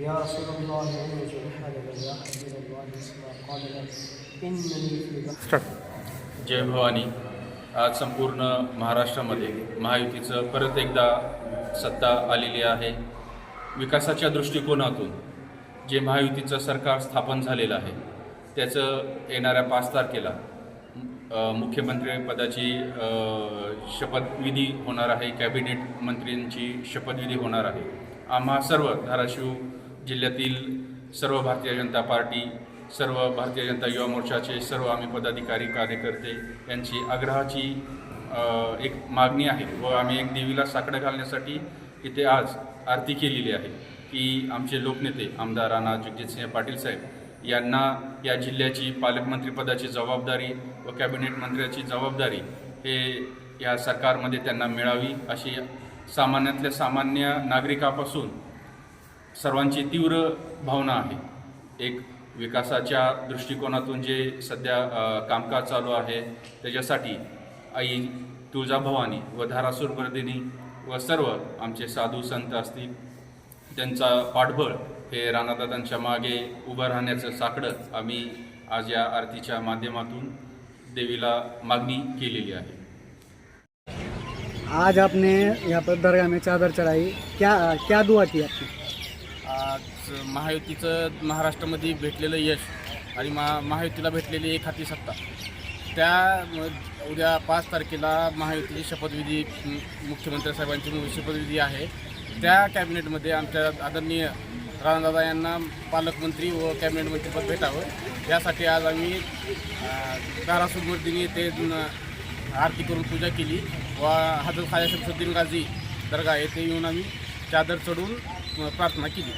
يا رسول الله حبيب الله اسمع قال انني في بحر जय भवानी. आज संपूर्ण महाराष्ट्रामध्ये महायुतीचं परत एकदा सत्ता आलेली आहे. विकासाच्या दृष्टिकोनातून जे महायुतीचं सरकार स्थापन झालेलं आहे त्याचं येणाऱ्या पाच तारखेला मुख्यमंत्रीपदाची शपथविधी होणार आहे कॅबिनेट मंत्र्यांची शपथविधी होणार आहे. आम्हा सर्व धाराशिव जिल्ह्यातील सर्व भारतीय जनता पार्टी सर्व भारतीय जनता युवा मोर्चाचे सर्व आम्ही पदाधिकारी कार्यकर्ते यांची आग्रहाची एक मागणी आहे व आम्ही एक देवीला साकडं घालण्यासाठी इथे आज आरती केलेली आहे की आमचे लोकनेते आमदार राणा जगजितसिंह पाटील साहेब यांना या जिल्ह्याची पालकमंत्रीपदाची जबाबदारी व कॅबिनेट मंत्र्याची जबाबदारी हे या सरकारमध्ये त्यांना मिळावी अशी सामान्यातल्या सामान्य नागरिकापासून सर्वांची तीव्र भावना आहे. एक विकासाच्या दृष्टिकोनातून जे सध्या कामकाज चालू आहे त्याच्यासाठी आई तुळजाभवानी व धारासूर वर्धिनी व सर्व आमचे साधू संत असतील त्यांचा पाठबळ हे राणादादांच्या मागे उभं राहण्याचं साकडं आम्ही आज या आरतीच्या माध्यमातून देवीला मागणी केलेली आहे. आज आपने यहाँ पर दरगाह में चादर चढ़ाई क्या क्या दुआ की आपकी आज महायुतीचं महाराष्ट्रामध्ये भेटलेलं यश आणि महा महायुतीला भेटलेली एक हाती सत्ता त्या उद्या पाच तारखेला महायुतीची शपथविधी मुख्यमंत्री साहेबांची शपथविधी आहे. त्या कॅबिनेटमध्ये आमच्या आदरणीय राणादादा यांना पालकमंत्री व कॅबिनेट मंत्रीपद भेटावं. यासाठी आज आम्ही धारासुरमर्दिनी येथे आरती करून पूजा केली व हजर खाजा शमसुद्दीन गाझी दर्गा येथे येऊन आम्ही चादर चढून प्रार्थना केली.